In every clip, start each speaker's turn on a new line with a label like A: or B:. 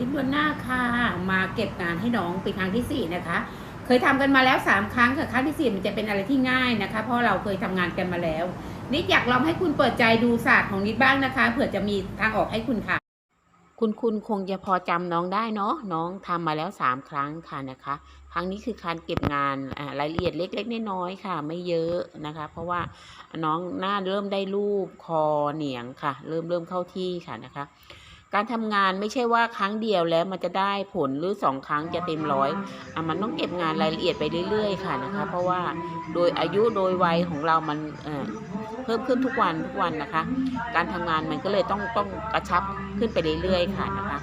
A: นิดบนหน้าค่ะมาเก็บงานให้น้องเป็นครั้งที่สี่นะคะ เคยทำกันมาแล้วสามครั้งค่ะครั้งที่สี่มันจะเป็นอะไรที่ง่ายนะคะ เพราะเราเคยทำงานกันมาแล้ว นิดอยากลองให้คุณเปิดใจดูศาสตร์ของนิดบ้างนะคะเผื่อจะมีทางออกให้คุณค่ะ คุณคุณคงจะพอจำน้องได้เนาะน้องทำมาแล้วสามครั้งค่ะนะคะ ครั้งนี้คือการเก็บงานรายละเอียดเล็ก ๆ น้อยๆค่ะ ไม่เยอะนะคะ เพราะว่าน้องหน้าเริ่มได้รูปคอเหนียงค่ะ เริ่มเริ่มเข้าที่ค่ะนะคะ การทำงานไม่ใช่ว่าครั้งเดียวแล้วมันจะได้ผลหรือสองครั้งจะเต็มร้อยอะมันต้องเก็บงานรายละเอียดไปเรื่อย ๆ ค่ะนะคะ เพราะว่าโดยอายุโดยวัยของเรามันเเพิ่มขึ้นทุกวันทุกวันนะคะ การทำงานมันก็เลยต้องต้องกระชับขึ้นไปเรื่อยๆค่ะนะคะ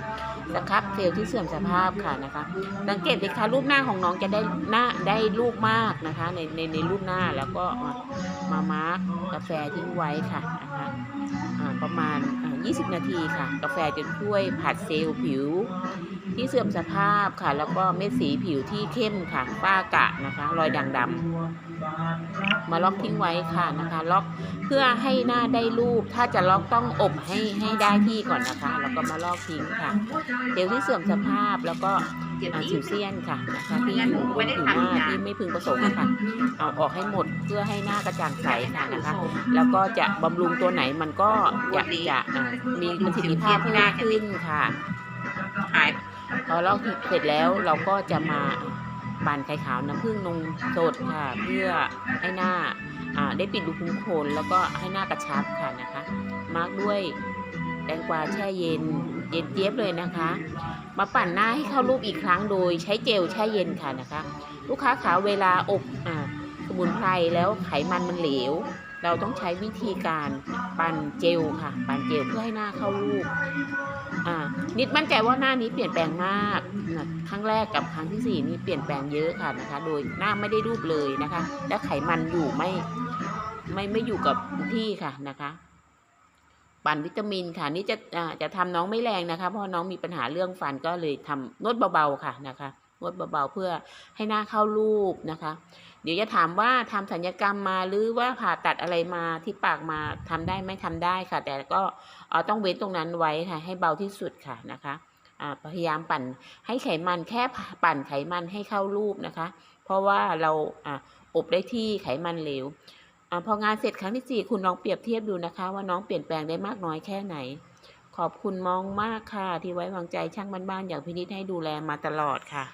A: สครับเซลล์ที่เสื่อมสภาพค่ะนะคะ สังเกตสิคะรูปหน้าของน้องจะได้หน้าได้รูปมากนะคะ ในในในรูปหน้าแล้วก็มามามาร์กกาแฟทิ้งไว้ค่ะนะคะประมาณ 20 นาทีค่ะ กาแฟจะช่วยผัดเซลล์ผิว ที่เสื่อมสภาพค่ะ แล้วก็เม็ดสีผิวที่เข้มค่ะฝ้ากะนะคะ รอยด่างดำมาล็อกทิ้งไว้ค่ะนะคะ ล็อกเพื่อให้หน้าได้รูป ถ้าจะล็อกต้องอบให้ให้ได้ที่ก่อนนะคะ แล้วก็มาลอกทิ้งค่ะเซลล์ที่เสื่อมสภาพแล้วก็อ่าสิวเซียนค่ะนะคะที่อยู่บนผิวหน้าที่ไม่พึงประสงค์อะค่ะ เอาออกให้หมดเพื่อให้หน้ากระจ่างใสค่ะนะคะ แล้วก็จะบำรุงตัวไหนมันก็จะจะอ่ามีประสิทธิภาพเพิ่มขึ้นค่ะ
B: หาย
A: พอลอกเสร็จแล้วเราก็จะมาปั่นไข่ขาวน้ำผึ้งนมสดค่ะ เพื่อให้หน้าอ่าได้ปิดรูขุมขนแล้วก็ให้หน้ากระชับค่ะนะคะ มาร์กด้วย แตงกวาแช่เย็น เย็นเจี๊ยบเลยนะคะ มาปั่นหน้าให้เข้ารูปอีกครั้งโดยใช้เจลแช่เย็นค่ะนะคะ ลูกค้าขาเวลาอบอ่าสมุนไพรแล้วไขมันมันเหลว เราต้องใช้วิธีการปั่นเจลค่ะ ปั่นเจลเพื่อให้หน้าเข้ารูปอ่านิดมั่นใจว่าหน้านี้เปลี่ยนแปลงมากนะครั้งแรกกับครั้งที่สี่นี่เปลี่ยนแปลงเยอะค่ะนะคะ โดยหน้าไม่ได้รูปเลยนะคะ และไขมันอยู่ไม่ไม่ไม่อยู่กับที่ค่ะนะคะ ปั่นวิตามินค่ะ นี่จะจะทำน้องไม่แรงนะคะ เพราะน้องมีปัญหาเรื่องฟันก็เลยทำนวดเบาๆค่ะนะคะนวดเบาๆเพื่อให้หน้าเข้ารูปนะคะ เดี๋ยวจะถามว่าทำสัญญกรรมมาหรือว่าผ่าตัดอะไรมาที่ปากมาทำได้ไหม่ทำได้ค่ะ แต่ก็ต้องเว้นตรงนั้นไว้ค่ะ ให้เบาที่สุดค่ะนะคะพยายามปั่นให้ไขมันแค่ปั่นไขมันให้เข้ารูปนะคะ เพราะว่าเราอบได้ที่ไขมันเหลว อาพองานเสร็จครั้งที่สี่คุณลองเปรียบเทียบดูนะคะ ว่าน้องเปลี่ยนแปลงได้มากน้อยแค่ไหน ขอบคุณมองมากค่ะ ที่ไว้วางใจช่างบ้านๆอย่างพินิษให้ดูแลมาตลอดค่ะ